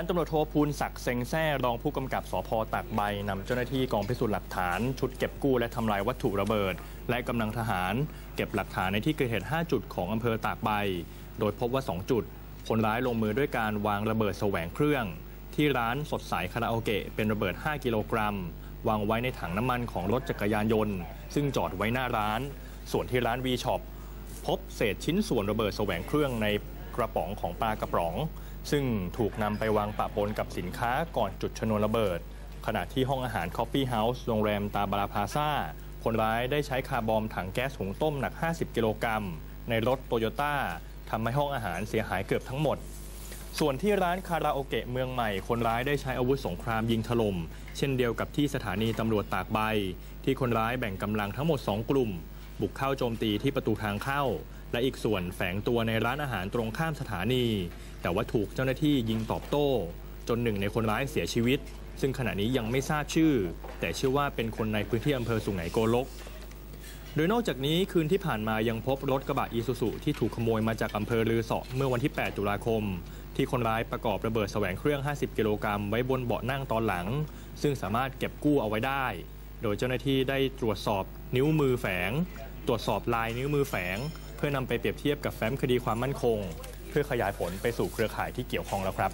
พันตำรวจโทภูลศักดิ์เซงแซ่รองผู้กำกับสพตากใบนำเจ้าหน้าที่กองพิสูจน์หลักฐาน ชุดเก็บกู้และทำลายวัตถุระเบิด และกำลังทหาร เก็บหลักฐานในที่เกิดเหตุ 5 จุดของอำเภอตากใบ โดยพบว่า 2 จุด คนร้ายลงมือด้วยการวางระเบิดแสวงเครื่อง ที่ร้านสดใสคาราโอเกะเป็นระเบิด 5 กิโลกรัม วางไว้ในถังน้ำมันของรถจักรยานยนต์ ซึ่งจอดไว้หน้าร้าน ส่วนที่ร้านวีช็อปพบเศษชิ้นส่วนระเบิดแสวงเครื่องในกระป๋องของปลากระป๋อง ซึ่งถูกนำไปวางปะปนกับสินค้าก่อนจุดชนวนระเบิด ขณะที่ห้องอาหาร Coffee House โรงแรมตาบาราพาซาคนร้ายได้ใช้คาร์บอมถังแก๊สหุงต้มหนัก 50 กิโลกรัม ในรถโตโยต้าทำให้ห้องอาหารเสียหายเกือบทั้งหมด ส่วนที่ร้านคาราโอเกะเมืองใหม่ คนร้ายได้ใช้อาวุธสงครามยิงถล่ม เช่นเดียวกับที่สถานีตำรวจตากใบ ที่คนร้ายแบ่งกำลังทั้งหมด 2 กลุ่ม บุกเข้าโจมตีที่ประตูทางเข้า และอีกส่วนแฝงตัวในร้านอาหารตรงข้ามสถานี แต่ว่าถูกเจ้าหน้าที่ยิงตอบโต้ จนหนึ่งในคนร้ายเสียชีวิต ซึ่งขณะนี้ยังไม่ทราบชื่อ แต่เชื่อว่าเป็นคนในพื้นที่อำเภอสุไหงโกลก โดยนอกจากนี้คืนที่ผ่านมายังพบรถกระบะอีซูซุที่ถูกขโมยมาจากอำเภอลือเสาะเมื่อวันที่ 8 ตุลาคม ที่คนร้ายประกอบระเบิดแสวงเครื่อง 50 กิโลกรัมไว้บนเบาะนั่งตอนหลัง ซึ่งสามารถเก็บกู้เอาไว้ได้ โดยเจ้าหน้าที่ได้ตรวจสอบนิ้วมือแฝง ตรวจสอบลายนิ้วมือแฝง เพื่อนำไปเปรียบเทียบกับแฟ้มคดีความมั่นคง เพื่อขยายผลไปสู่เครือข่ายที่เกี่ยวข้องแล้วครับ